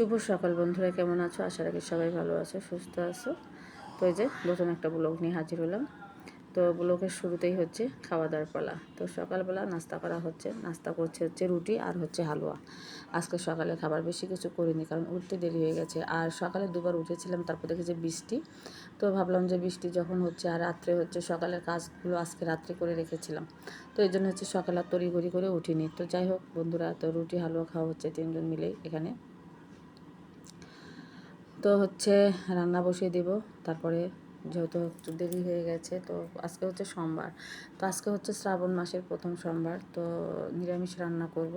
শুভ সকাল বন্ধুরা, কেমন আছো? আশা রাখি সবাই ভালো আছো, সুস্থ আছো। তো এই যে নতুন একটা ব্লগ নিয়ে হাজির হলাম। তো ব্লগের শুরুতেই হচ্ছে খাওয়া দাওয়ার পালা। তো সকালবেলা নাস্তা করা হচ্ছে। নাস্তা করছে হচ্ছে রুটি আর হচ্ছে হালুয়া। আজকে সকালে খাবার বেশি কিছু করিনি, কারণ উঠতে দেরি হয়ে গেছে। আর সকালে দুবার উঠেছিলাম, তারপর দেখেছি বৃষ্টি। তো ভাবলাম যে বৃষ্টি যখন হচ্ছে আর রাত্রে হচ্ছে সকালের কাজগুলো আজকে রাত্রে করে রেখেছিলাম। তো এই জন্য হচ্ছে সকালে তড়িঘড়ি করে উঠিনি। তো যাই হোক বন্ধুরা, তো রুটি, হালুয়া খাওয়া হচ্ছে তিনজন মিলে এখানে। তো হচ্ছে রান্না বসিয়ে দেব। তারপরে যেহেতু একটু দেরি হয়ে গেছে, তো আজকে হচ্ছে সোমবার। তো আজকে হচ্ছে শ্রাবণ মাসের প্রথম সোমবার, তো নিরামিষ রান্না করব।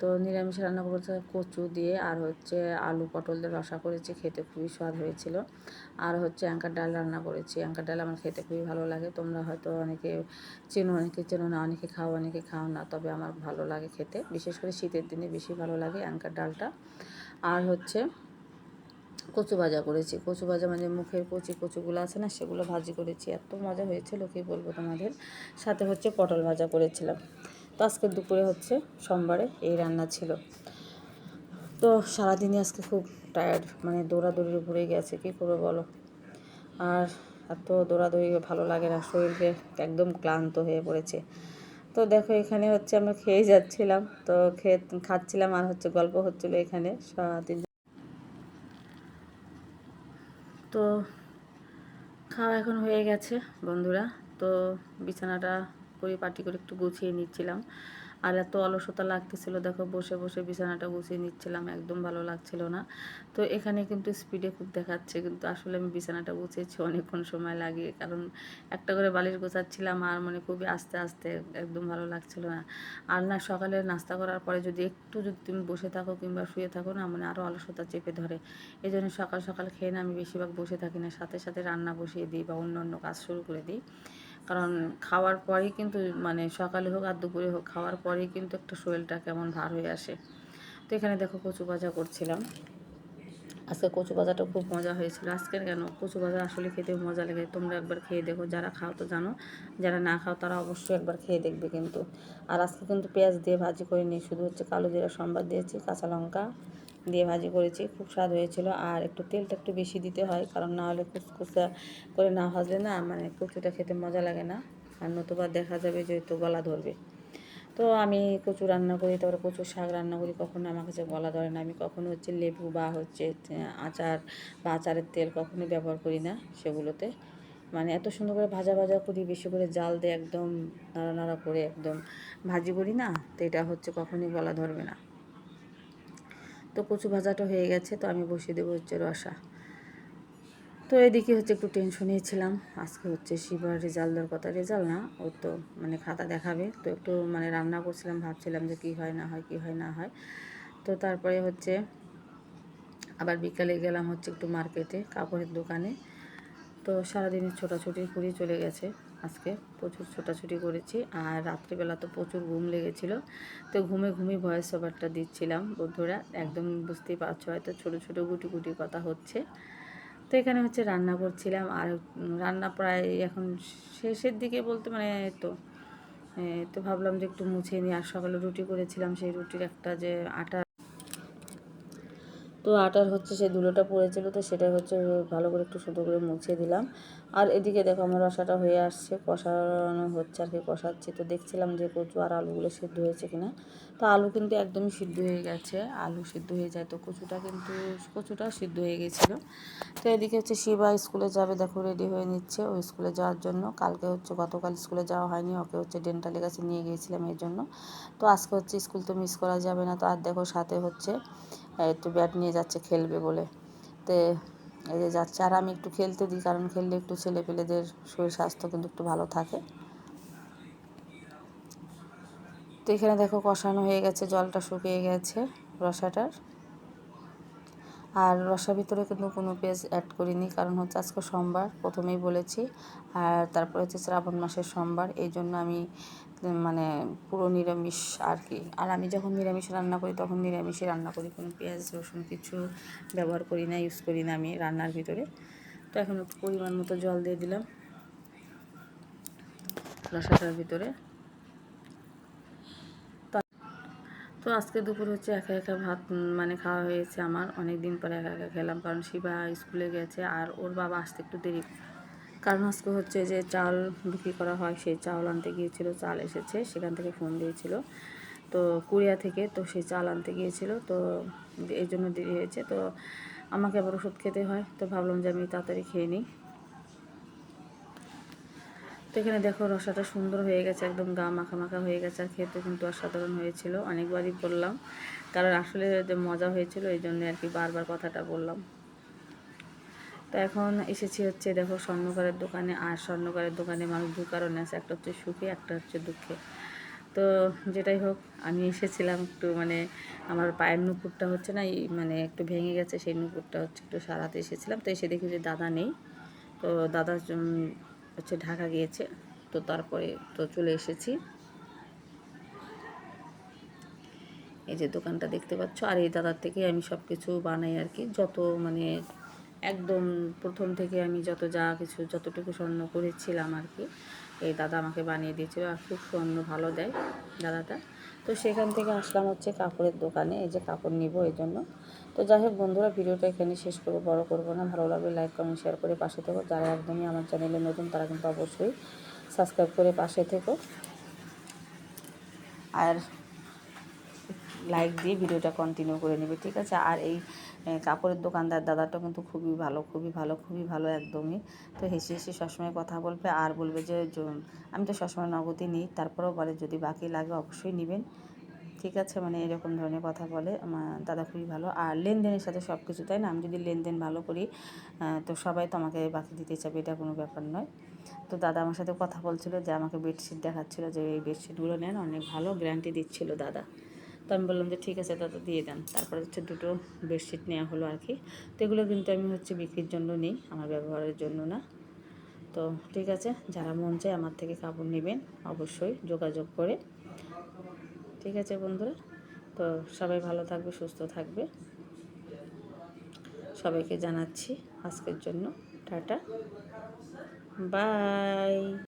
তো নিরামিষ রান্না হচ্ছে কচু দিয়ে, আর হচ্ছে আলু পটল দিয়ে রসা করেছি, খেতে খুবই স্বাদ হয়েছিল। আর হচ্ছে অ্যাঙ্কার ডাল রান্না করেছি। অ্যাঙ্কার ডাল আমার খেতে খুবই ভালো লাগে। তোমরা হয়তো অনেকে চেনো অনেকে চেনো না, অনেকে খাও অনেকে খাও না, তবে আমার ভালো লাগে খেতে। বিশেষ করে শীতের দিনে বেশি ভালো লাগে অ্যাঙ্কার ডালটা। আর হচ্ছে কচু ভাজা করেছি। কচু ভাজা মানে মুখের কচি কচুগুলো আছে না, সেগুলো ভাজি করেছি। এত মজা হয়েছিল, কি বলব তোমাদের? সাথে হচ্ছে পটল ভাজা করেছিলাম। তো আজকে দুপুরে হচ্ছে সোমবারে এই রান্না ছিল। তো সারাদিনই আজকে খুব টায়ার্ড মানে দৌড়াদৌড়ির উপরে গেছে, কী করব বলো? আর এত দৌড়াদৌড়ি ভালো লাগে না, শরীরকে একদম ক্লান্ত হয়ে পড়েছে। তো দেখো এখানে হচ্ছে আমরা খেয়ে যাচ্ছিলাম, তো খেয়ে খাচ্ছিলাম আর হচ্ছে গল্প হচ্ছিল এখানে তিন তো খাওয়া এখন হয়ে গেছে বন্ধুরা। তো বিছানাটা পরিপাটি করে একটু গুছিয়ে নিচ্ছিলাম। আর এত অলসতা লাগতেছিল, দেখো বসে বসে বিছানাটা গুছিয়ে নিচ্ছিলাম, একদম ভালো লাগছিল না। তো এখানে কিন্তু স্পিডে খুব দেখাচ্ছে, কিন্তু আসলে আমি বিছানাটা গুছিয়েছি অনেকক্ষণ সময় লাগিয়ে, কারণ একটা করে বালিশ গোছাচ্ছিলাম আর মানে খুবই আস্তে আস্তে একদম ভালো লাগছিল না। আর না, সকালে নাস্তা করার পরে যদি একটু যদি তুমি বসে থাকো কিংবা শুয়ে থাকো না মানে আরও অলসতা চেপে ধরে। এই জন্য সকাল সকাল খেয়ে না আমি বেশিরভাগ বসে থাকি না, সাথে সাথে রান্না বসিয়ে দিই বা অন্য অন্য কাজ শুরু করে দিই। কারণ খাওয়ার পরেই কিন্তু মানে সকালে হোক আর দুপুরে হোক, খাওয়ার পরেই কিন্তু একটা শরীরটা কেমন ভার হয়ে আসে। তো এখানে দেখো কচু ভাজা করছিলাম। আজকে কচু ভাজাটা খুব মজা হয়েছিল। আজকের কেন? কচু ভাজা আসলে খেতে মজা লাগে। তোমরা একবার খেয়ে দেখো, যারা খাও তো জানো। যারা না খাও তারা অবশ্যই একবার খেয়ে দেখবে কিন্তু। আর আজকে কিন্তু পেঁয়াজ দিয়ে ভাজি করে নিই শুধু হচ্ছে কালো জিরা, সম্বাদ দিয়েছি, কাঁচা লঙ্কা দিয়ে ভাজি করেছি, খুব স্বাদ হয়েছিল। আর একটু তেলটা একটু বেশি দিতে হয়, কারণ না হলে কুচকুচা করে না ভাজলে না মানে কচুটা খেতে মজা লাগে না। আর নতুবা দেখা যাবে যে তো গলা ধরবে। তো আমি কচু রান্না করি, তারপরে কচুর শাক রান্না করি, কখনো আমার কাছে গলা ধরে না। আমি কখনো হচ্ছে লেবু বা হচ্ছে আচার বা আচারের তেল কখনো ব্যবহার করি না সেগুলোতে। মানে এত সুন্দর করে ভাজা ভাজা করি, বেশি করে জাল দিয়ে একদম নাড়া নাড়া করে একদম ভাজি করি না, তো এটা হচ্ছে কখনোই গলা ধরবে না। তো কচু ভাজাটা হয়ে গেছে, তো আমি বসিয়ে দেবো হচ্ছে রসা। তো এদিকে হচ্ছে একটু টেনশনে ছিলাম। আজকে হচ্ছে শিবার রেজাল্ট দেওয়ার কথা। রেজাল্ট না, ও তো মানে খাতা দেখাবে। তো একটু মানে রান্না করছিলাম, ভাবছিলাম যে কী হয়, না হয়, কী হয়, না হয়। তো তারপরে হচ্ছে আবার বিকালে গেলাম হচ্ছে একটু মার্কেটে কাপড়ের দোকানে। তো সারাদিনের ছোটাছুটি করেই চলে গেছে। আজকে প্রচুর ছোটাছুটি করেছি আর রাত্রিবেলা তো প্রচুর ঘুম লেগেছিল। তো ঘুমে ঘুমে ভয়েস ওভারটা দিচ্ছিলাম বন্ধুরা, একদম বুঝতেই পারছ হয়তো ছোটো ছোটো গুটি গুটি কথা হচ্ছে। তো এখানে হচ্ছে রান্না করছিলাম আর রান্না প্রায় এখন শেষের দিকে বলতে মানে তো তো ভাবলাম যে একটু মুছে নিই। আর সকালে রুটি করেছিলাম, সেই রুটির একটা যে আটা তো আটার হচ্ছে সে ধুলোটা পড়েছিল, তো সেটা হচ্ছে ভালো করে একটু সুন্দর করে মুছে দিলাম। আর এদিকে দেখো আমার রসাটা হয়ে আসছে, কষানো হচ্ছে আর কি, কষাচ্ছি। তো দেখছিলাম যে কচু আর আলুগুলো সিদ্ধ হয়েছে কিনা। তো আলু কিন্তু একদমই সিদ্ধ হয়ে গেছে। আলু সিদ্ধ হয়ে যায়, তো কচুটা কিন্তু, কচুটা সিদ্ধ হয়ে গেছিল। তো এদিকে হচ্ছে শিবা স্কুলে যাবে, দেখো রেডি হয়ে নিচ্ছে ও স্কুলে যাওয়ার জন্য। কালকে হচ্ছে, গতকাল স্কুলে যাওয়া হয়নি, ওকে হচ্ছে ডেন্টালের কাছে নিয়ে গিয়েছিলাম এর জন্য। তো আজকে হচ্ছে স্কুল তো মিস করা যাবে না। তো আর দেখো সাথে হচ্ছে, একটু ব্যাট নিয়ে যাচ্ছে, খেলবে বলে। তো এই যে যাচ্ছে। আর আমি একটু খেলতে দিই, কারণ খেললে একটু ছেলে পেলেদের শরীর স্বাস্থ্য কিন্তু একটু ভালো থাকে। তো এখানে দেখো কষানো হয়ে গেছে, জলটা শুকিয়ে গেছে রসাটার। আর রসার ভিতরে কিন্তু কোনো পেঁয়াজ অ্যাড করিনি, কারণ হচ্ছে আজকে সোমবার, প্রথমেই বলেছি। আর তারপরে হচ্ছে শ্রাবণ মাসের সোমবার, এই জন্য আমি মানে পুরো নিরামিষ আর কি। আর আমি যখন নিরামিষ রান্না করি, তখন নিরামিষই রান্না করি। কোনো পেঁয়াজ, রসুন কিছু ব্যবহার করি না ইউজ করি না আমি রান্নার ভিতরে। তো এখন একটু পরিমাণ মতো জল দিয়ে দিলাম। রসাটার ভিতরে। তো আজকে দুপুর হচ্ছে একা একা ভাত মানে খাওয়া হয়েছে আমার। অনেক দিন পরে একা একা খেলাম, কারণ শিবা স্কুলে গেছে আর ওর বাবা আসতে একটু দেরি কারণ আজকে হচ্ছে যে চাল বিক্রি করা হয়, সেই চাল আনতে গিয়েছিল, চাল এসেছে, সেখান থেকে ফোন দিয়েছিল। তো কুরিয়া থেকে তো সেই চাল আনতে গিয়েছিল, তো এই জন্য দেরি হয়েছে। তো আমাকে আবার ওষুধ খেতে হয়, তো ভাবলাম যে আমি তাড়াতাড়ি খেয়ে নিই। তো এখানে দেখো রসাটা সুন্দর হয়ে গেছে, একদম গা মাখা মাখা হয়ে গেছে, আর খেতে কিন্তু অসাধারণ হয়েছিল, অনেকবারই বললাম। কারণ আসলে মজা হয়েছিল, এই জন্য আর কি বারবার কথাটা বললাম। তো এখন এসেছি হচ্ছে, দেখো স্বর্ণকারের দোকানে, আর স্বর্ণকারের দোকানে মানুষ দু কারণে আছে, একটা হচ্ছে সুখে, একটা হচ্ছে দুঃখে। তো যেটাই হোক, আমি এসেছিলাম একটু মানে আমার পায়ের নুপুরটা হচ্ছে না মানে একটু ভেঙে গেছে, সেই নুপুরটা হচ্ছে একটু সারাতে এসেছিলাম। তো এসে দেখি যে দাদা নেই, তো দাদা হচ্ছে ঢাকা গিয়েছে, তো তারপরে তো চলে এসেছি। এই যে দোকানটা দেখতে পাচ্ছ, আর এই দাদার থেকে আমি সব কিছু বানাই আর কি, যত মানে একদম প্রথম থেকে আমি যত যা কিছু, যতটুকু স্বর্ণ করেছিলাম আর কি, এই দাদা আমাকে বানিয়ে দিয়েছিল আর খুব স্বর্ণ ভালো দেয় দাদাটা। তো সেখান থেকে আসলাম হচ্ছে কাপড়ের দোকানে, এই যে কাপড় নিব এই জন্য। তো যাই হোক বন্ধুরা, ভিডিওটা এখানে শেষ করব, বড় করব না। ভালো লাগলে লাইক কমেন্ট শেয়ার করে পাশে থেকো। যারা একদমই আমার চ্যানেলে নতুন, তারা কিন্তু অবশ্যই সাবস্ক্রাইব করে পাশে থেকো। আর লাইক দিয়ে ভিডিওটা কন্টিনিউ করে নেবে, ঠিক আছে? আর এই কাপড়ের দোকানদার দাদাটা কিন্তু খুবই ভালো খুবই ভালো খুবই ভালো একদমই। তো হেসে হেসে সবসময় কথা বলবে আর বলবে যে আমি তো সবসময় নগদই নিই, তারপরেও বলে যদি বাকি লাগে অবশ্যই নেবেন। ঠিক আছে? মানে এরকম ধরনের কথা বলে। আমার দাদা খুবই ভালো। আর লেনদেনের সাথে সব কিছু তাই না? আমি যদি লেনদেন ভালো করি তো সবাই তো আমাকে বাকি দিতে চাবে, এটা কোনো ব্যাপার নয়। তো দাদা আমার সাথে কথা বলছিল যে, আমাকে বেডশিট দেখাচ্ছিল যে, এই বেডশিটগুলো নেন, অনেক ভালো গ্যারান্টি দিচ্ছিল দাদা। তো আমি বললাম যে ঠিক আছে দাদা দিয়ে দেন। তারপরে হচ্ছে দুটো বেডশিট নেওয়া হলো আর কি। তো এগুলো কিন্তু আমি হচ্ছে বিক্রির জন্য নিই, আমার ব্যবহারের জন্য না। তো ঠিক আছে, যারা মন চায় আমার থেকে কাপড় নেবেন, অবশ্যই যোগাযোগ করে। ঠিক আছে বন্ধুরা, তো সবাই ভালো থাকবে, সুস্থ থাকবে। সবাইকে জানাচ্ছি আজকের জন্য, টাটা। বাই।